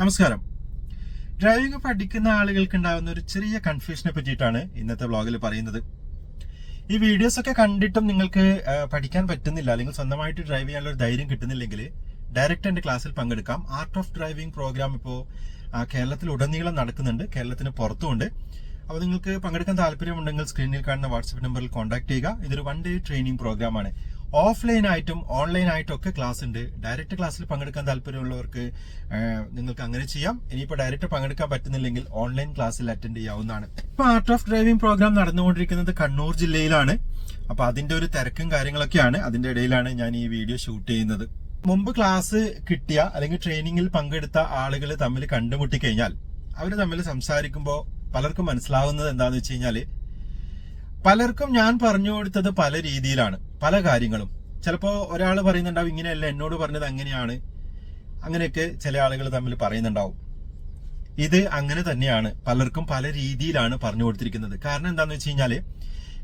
നമസ്കാരം. ഡ്രൈവിംഗ് പഠിക്കുന്ന ആളുകൾക്ക് ഉണ്ടാകുന്ന ഒരു ചെറിയ കൺഫ്യൂഷനെ പറ്റിയിട്ടാണ് ഇന്നത്തെ വ്ളോഗിൽ പറയുന്നത്. ഈ വീഡിയോസ് ഒക്കെ കണ്ടിട്ടും നിങ്ങൾക്ക് പഠിക്കാൻ പറ്റുന്നില്ല അല്ലെങ്കിൽ സ്വന്തമായിട്ട് ഡ്രൈവ് ചെയ്യാനുള്ള ഒരു ധൈര്യം കിട്ടുന്നില്ലെങ്കിൽ ഡയറക്റ്റ് എന്റെ ക്ലാസ്സിൽ പങ്കെടുക്കാം. ആർട്ട് ഓഫ് ഡ്രൈവിംഗ് പ്രോഗ്രാം ഇപ്പോൾ കേരളത്തിൽ ഉടനീളം നടക്കുന്നുണ്ട്. കേരളത്തിന് പുറത്തുമുണ്ട്. അപ്പോൾ നിങ്ങൾക്ക് പങ്കെടുക്കാൻ താല്പര്യമുണ്ടെങ്കിൽ സ്ക്രീനിൽ കാണുന്ന വാട്സപ്പ് നമ്പറിൽ കോൺടാക്ട് ചെയ്യുക. ഇതൊരു വൺ ഡേ ട്രെയിനിങ് പ്രോഗ്രാമാണ് ഓൺലൈൻ ആയിട്ടും ഒക്കെ ക്ലാസ് ഉണ്ട് ഡയറക്റ്റ് ക്ലാസ്സിൽ പങ്കെടുക്കാൻ താല്പര്യമുള്ളവർക്ക് നിങ്ങൾക്ക് അങ്ങനെ ചെയ്യാം. ഇനിയിപ്പോൾ ഡയറക്റ്റ് പങ്കെടുക്കാൻ പറ്റുന്നില്ലെങ്കിൽ ഓൺലൈൻ ക്ലാസ്സിൽ അറ്റൻഡ് ചെയ്യാവുന്നതാണ്. ഇപ്പൊ ആർട്ട് ഓഫ് ഡ്രൈവിംഗ് പ്രോഗ്രാം നടന്നുകൊണ്ടിരിക്കുന്നത് കണ്ണൂർ ജില്ലയിലാണ്. അപ്പൊ അതിന്റെ ഒരു തിരക്കും കാര്യങ്ങളൊക്കെയാണ്. അതിന്റെ ഇടയിലാണ് ഞാൻ ഈ വീഡിയോ ഷൂട്ട് ചെയ്യുന്നത്. മുമ്പ് ക്ലാസ് കിട്ടിയ അല്ലെങ്കിൽ ട്രെയിനിങ്ങിൽ പങ്കെടുത്ത ആളുകൾ തമ്മിൽ കണ്ടുമുട്ടി കഴിഞ്ഞാൽ അവർ തമ്മിൽ സംസാരിക്കുമ്പോൾ പലർക്കും മനസ്സിലാവുന്നത് എന്താന്ന് വെച്ച് കഴിഞ്ഞാൽ പലർക്കും ഞാൻ പറഞ്ഞു കൊടുത്തത് പല രീതിയിലാണ് പല കാര്യങ്ങളും. ചിലപ്പോ ഒരാൾ പറയുന്നുണ്ടാവും ഇങ്ങനെയല്ല എന്നോട് പറഞ്ഞത് അങ്ങനെയാണ്. അങ്ങനെയൊക്കെ ചില ആളുകൾ തമ്മിൽ പറയുന്നുണ്ടാവും. ഇത് അങ്ങനെ തന്നെയാണ് പലർക്കും പല രീതിയിലാണ് പറഞ്ഞു കൊടുത്തിരിക്കുന്നത്. കാരണം എന്താന്ന് വെച്ച് കഴിഞ്ഞാൽ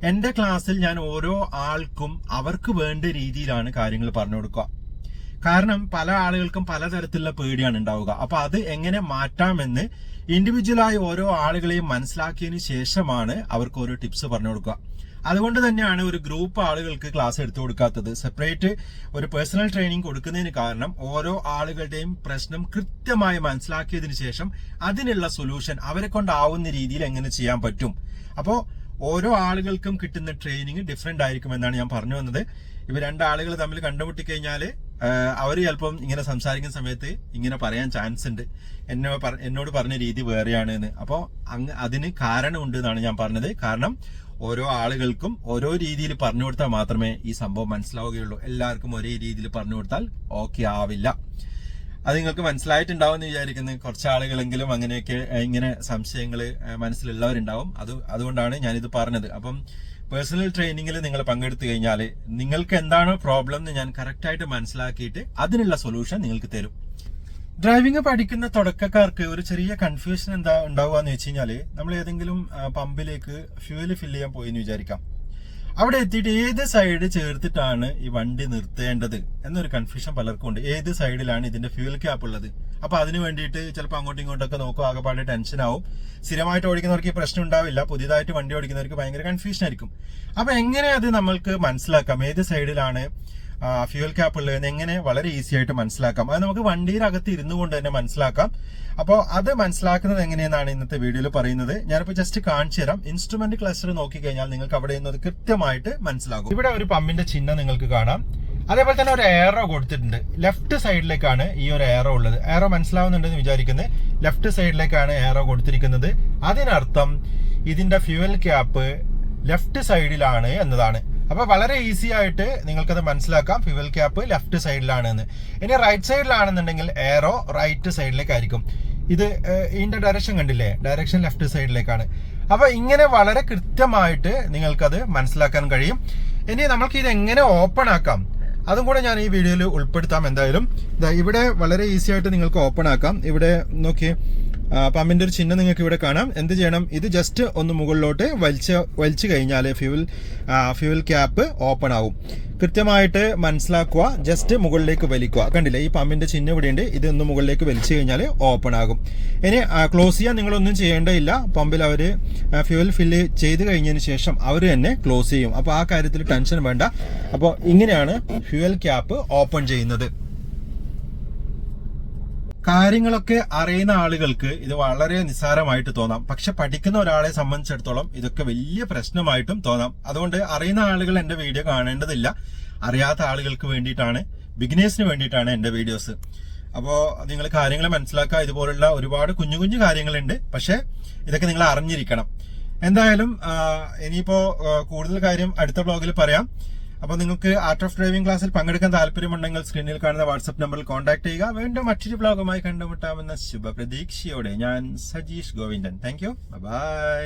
എന്റെ ക്ലാസ്സിൽ ഞാൻ ഓരോ ആൾക്കും അവർക്ക് വേണ്ട രീതിയിലാണ് കാര്യങ്ങൾ പറഞ്ഞു കൊടുക്കുക. കാരണം പല ആളുകൾക്കും പലതരത്തിലുള്ള പേടിയാണ് ഉണ്ടാവുക. അപ്പൊ അത് എങ്ങനെ മാറ്റാമെന്ന് ഇൻഡിവിജ്വലായി ഓരോ ആളുകളെയും മനസ്സിലാക്കിയതിനു ശേഷമാണ് അവർക്ക് ഓരോ ടിപ്സ് പറഞ്ഞു കൊടുക്കുക. അതുകൊണ്ട് തന്നെയാണ് ഒരു ഗ്രൂപ്പ് ആളുകൾക്ക് ക്ലാസ് എടുത്തു കൊടുക്കാത്തത്. സെപ്പറേറ്റ് ഒരു പേഴ്സണൽ ട്രെയിനിങ് കൊടുക്കുന്നതിന് കാരണം ഓരോ ആളുകളുടെയും പ്രശ്നം കൃത്യമായി മനസ്സിലാക്കിയതിനു ശേഷം അതിനുള്ള സൊല്യൂഷൻ അവരെ കൊണ്ടാവുന്ന രീതിയിൽ എങ്ങനെ ചെയ്യാൻ പറ്റും. അപ്പോൾ ഓരോ ആളുകൾക്കും കിട്ടുന്ന ട്രെയിനിങ് ഡിഫറെന്റ് ആയിരിക്കും എന്നാണ് ഞാൻ പറഞ്ഞു വന്നത്. ഇവ രണ്ടാളുകൾ തമ്മിൽ കണ്ടുമുട്ടി കഴിഞ്ഞാൽ അവർ ചിലപ്പം ഇങ്ങനെ സംസാരിക്കുന്ന സമയത്ത് ഇങ്ങനെ പറയാൻ ചാൻസ് ഉണ്ട്. എന്നെ എന്നോട് പറഞ്ഞ രീതി വേറെയാണ് എന്ന് അപ്പോൾ അങ്ങ് അതിന് കാരണമുണ്ട് എന്നാണ് ഞാൻ പറഞ്ഞത്. കാരണം ഓരോ ആളുകൾക്കും ഓരോ രീതിയിൽ പറഞ്ഞു കൊടുത്താൽ മാത്രമേ ഈ സംഭവം മനസ്സിലാവുകയുള്ളൂ. എല്ലാവർക്കും ഒരേ രീതിയിൽ പറഞ്ഞു കൊടുത്താൽ ഓക്കെ ആവില്ല. അത് നിങ്ങൾക്ക് മനസ്സിലായിട്ടുണ്ടാവും എന്ന് വിചാരിക്കുന്നത് കുറച്ച് ആളുകളെങ്കിലും അങ്ങനെയൊക്കെ ഇങ്ങനെ സംശയങ്ങൾ മനസ്സിലുള്ളവരുണ്ടാവും. അത് അതുകൊണ്ടാണ് ഞാനിത് പറഞ്ഞത്. അപ്പം പേഴ്സണൽ ട്രെയിനിങ്ങിൽ നിങ്ങൾ പങ്കെടുത്തു കഴിഞ്ഞാൽ നിങ്ങൾക്ക് എന്താണ് പ്രോബ്ലം എന്ന് ഞാൻ കറക്റ്റായിട്ട് മനസ്സിലാക്കിയിട്ട് അതിനുള്ള സൊല്യൂഷൻ നിങ്ങൾക്ക് തരും. ഡ്രൈവിംഗ് പഠിക്കുന്ന തുടക്കക്കാർക്ക് ഒരു ചെറിയ കൺഫ്യൂഷൻ എന്താ ഉണ്ടാവുക എന്ന് വെച്ച് കഴിഞ്ഞാൽ നമ്മൾ ഏതെങ്കിലും പമ്പിലേക്ക് ഫ്യൂവൽ ഫില്ല് ചെയ്യാൻ പോയി എന്ന് വിചാരിക്കാം. അവിടെ എത്തിയിട്ട് ഏത് സൈഡ് ചേർത്തിട്ടാണ് ഈ വണ്ടി നിർത്തേണ്ടത് എന്നൊരു കൺഫ്യൂഷൻ പലർക്കും ഉണ്ട് ഏത് സൈഡിലാണ് ഇതിന്റെ ഫ്യൂൽ ക്യാപ്പ് ഉള്ളത്? അപ്പൊ അതിന് വേണ്ടിയിട്ട് ചിലപ്പോൾ അങ്ങോട്ടും ഇങ്ങോട്ടൊക്കെ നോക്കും ആകെപ്പാട് ടെൻഷൻ ആവും. സ്ഥിരമായിട്ട് ഓടിക്കുന്നവർക്ക് ഈ പ്രശ്നം ഉണ്ടാവില്ല. പുതിയതായിട്ട് വണ്ടി ഓടിക്കുന്നവർക്ക് ഭയങ്കര കൺഫ്യൂഷൻ ആയിരിക്കും. അപ്പൊ എങ്ങനെ അത് നമ്മൾക്ക് മനസ്സിലാക്കാം? ഏത് സൈഡിലാണ് ഫ്യൂൽ ക്യാപ്പ് ഉള്ളതെന്ന് എങ്ങനെ വളരെ ഈസി ആയിട്ട് മനസ്സിലാക്കാം. അത് നമുക്ക് അകത്ത് ഇരുന്നു കൊണ്ട് തന്നെ മനസ്സിലാക്കാം. അപ്പോൾ അത് മനസ്സിലാക്കുന്നത് എങ്ങനെയെന്നാണ് ഇന്നത്തെ വീഡിയോയിൽ പറയുന്നത്. ഞാനിപ്പോൾ ജസ്റ്റ് കാണിച്ചു തരാം. ഇൻസ്ട്രുമെന്റ് ക്ലസ്റ്റർ നോക്കിക്കഴിഞ്ഞാൽ നിങ്ങൾക്ക് അവിടെ നിന്ന് കൃത്യമായിട്ട് മനസ്സിലാകും. ഇവിടെ ഒരു പമ്പിന്റെ ചിഹ്നം നിങ്ങൾക്ക് കാണാം. അതേപോലെ തന്നെ ഒരു എയറോ കൊടുത്തിട്ടുണ്ട്. ലെഫ്റ്റ് സൈഡിലേക്കാണ് ഈ ഒരു എയറോ ഉള്ളത്. എയറോ മനസ്സിലാവുന്നുണ്ടെന്ന് വിചാരിക്കുന്നത് ലെഫ്റ്റ് സൈഡിലേക്കാണ് എയറോ കൊടുത്തിരിക്കുന്നത്. അതിനർത്ഥം ഇതിന്റെ ഫ്യൂവൽ ക്യാപ്പ് ലെഫ്റ്റ് സൈഡിലാണ് എന്നതാണ്. അപ്പൊ വളരെ ഈസി ആയിട്ട് നിങ്ങൾക്കത് മനസ്സിലാക്കാം. ഫ്യൂവൽ ക്യാപ്പ് ലെഫ്റ്റ് സൈഡിലാണെന്ന് ഇനി റൈറ്റ് സൈഡിലാണെന്നുണ്ടെങ്കിൽ എയറോ റൈറ്റ് സൈഡിലേക്കായിരിക്കും ഇത് ഇതിന്റെ ഡയറക്ഷൻ കണ്ടില്ലേ? ഡയറക്ഷൻ ലെഫ്റ്റ് സൈഡിലേക്കാണ് അപ്പൊ ഇങ്ങനെ വളരെ കൃത്യമായിട്ട് നിങ്ങൾക്കത് മനസ്സിലാക്കാൻ കഴിയും. ഇനി നമ്മൾക്ക് ഇത് എങ്ങനെ ഓപ്പൺ ആക്കാം? അതും കൂടെ ഞാൻ ഈ വീഡിയോയിൽ ഉൾപ്പെടുത്താം എന്തായാലും. ഇവിടെ വളരെ ഈസി ആയിട്ട് നിങ്ങൾക്ക് ഓപ്പൺ ആക്കാം. ഇവിടെ നോക്കി പമ്പിന്റെ ഒരു ചിഹ്നം നിങ്ങൾക്ക് ഇവിടെ കാണാം. എന്ത് ചെയ്യണം? ഇത് ജസ്റ്റ് ഒന്ന് മുകളിലോട്ട് വലിച്ച് വലിച്ചു കഴിഞ്ഞാൽ ഫ്യൂൽ ഫ്യൂൽ ക്യാപ്പ് ഓപ്പൺ ആവും. കൃത്യമായിട്ട് മനസ്സിലാക്കുക ജസ്റ്റ് മുകളിലേക്ക് വലിക്കുക. കണ്ടില്ലേ ഈ പമ്പിന്റെ ചിഹ്നം ഇവിടെ ഉണ്ട് ഇത് ഒന്ന് മുകളിലേക്ക് വലിച്ചു കഴിഞ്ഞാൽ ഓപ്പൺ ആകും. ഇനി ക്ലോസ് ചെയ്യാൻ നിങ്ങളൊന്നും ചെയ്യേണ്ടതില്ല. പമ്പിൽ അവർ ഫ്യൂൽ ഫില്ല് ചെയ്ത് കഴിഞ്ഞതിന് ശേഷം അവർ തന്നെ ക്ലോസ് ചെയ്യും. അപ്പോൾ ആ കാര്യത്തിൽ ടെൻഷൻ വേണ്ട. അപ്പോൾ ഇങ്ങനെയാണ് ഫ്യൂൽ ക്യാപ്പ് ഓപ്പൺ ചെയ്യുന്നത്. കാര്യങ്ങളൊക്കെ അറിയുന്ന ആളുകൾക്ക് ഇത് വളരെ നിസ്സാരമായിട്ട് തോന്നാം. പക്ഷെ പഠിക്കുന്ന ഒരാളെ സംബന്ധിച്ചിടത്തോളം ഇതൊക്കെ വലിയ പ്രശ്നമായിട്ടും തോന്നാം. അതുകൊണ്ട് അറിയുന്ന ആളുകൾ എന്റെ വീഡിയോ കാണേണ്ടതില്ല. അറിയാത്ത ആളുകൾക്ക് വേണ്ടിയിട്ടാണ് ബിഗിനേഴ്സിന് വേണ്ടിയിട്ടാണ് എന്റെ വീഡിയോസ്. അപ്പോൾ നിങ്ങൾ കാര്യങ്ങൾ മനസ്സിലാക്കുക. ഇതുപോലുള്ള ഒരുപാട് കുഞ്ഞു കുഞ്ഞു കാര്യങ്ങളുണ്ട്. പക്ഷെ ഇതൊക്കെ നിങ്ങൾ അറിഞ്ഞിരിക്കണം. എന്തായാലും ഇനിയിപ്പോൾ ഇനിയിപ്പോ കൂടുതൽ കാര്യം അടുത്ത ബ്ലോഗിൽ പറയാം. അപ്പോൾ നിങ്ങൾക്ക് ആർട്ട് ഓഫ് ഡ്രൈവിംഗ് ക്ലാസ്സിൽ പങ്കെടുക്കാൻ താല്പര്യമുണ്ടെങ്കിൽ സ്ക്രീനിൽ കാണുന്ന വാട്സ്ആപ്പ് നമ്പറിൽ കോൺടാക്ട് ചെയ്യുക. വീണ്ടും മറ്റൊരു ബ്ലോഗുമായി കണ്ടുമുട്ടാമെന്ന ശുഭപ്രതീക്ഷയോടെ ഞാൻ Sajeesh Govindan. Thank you bye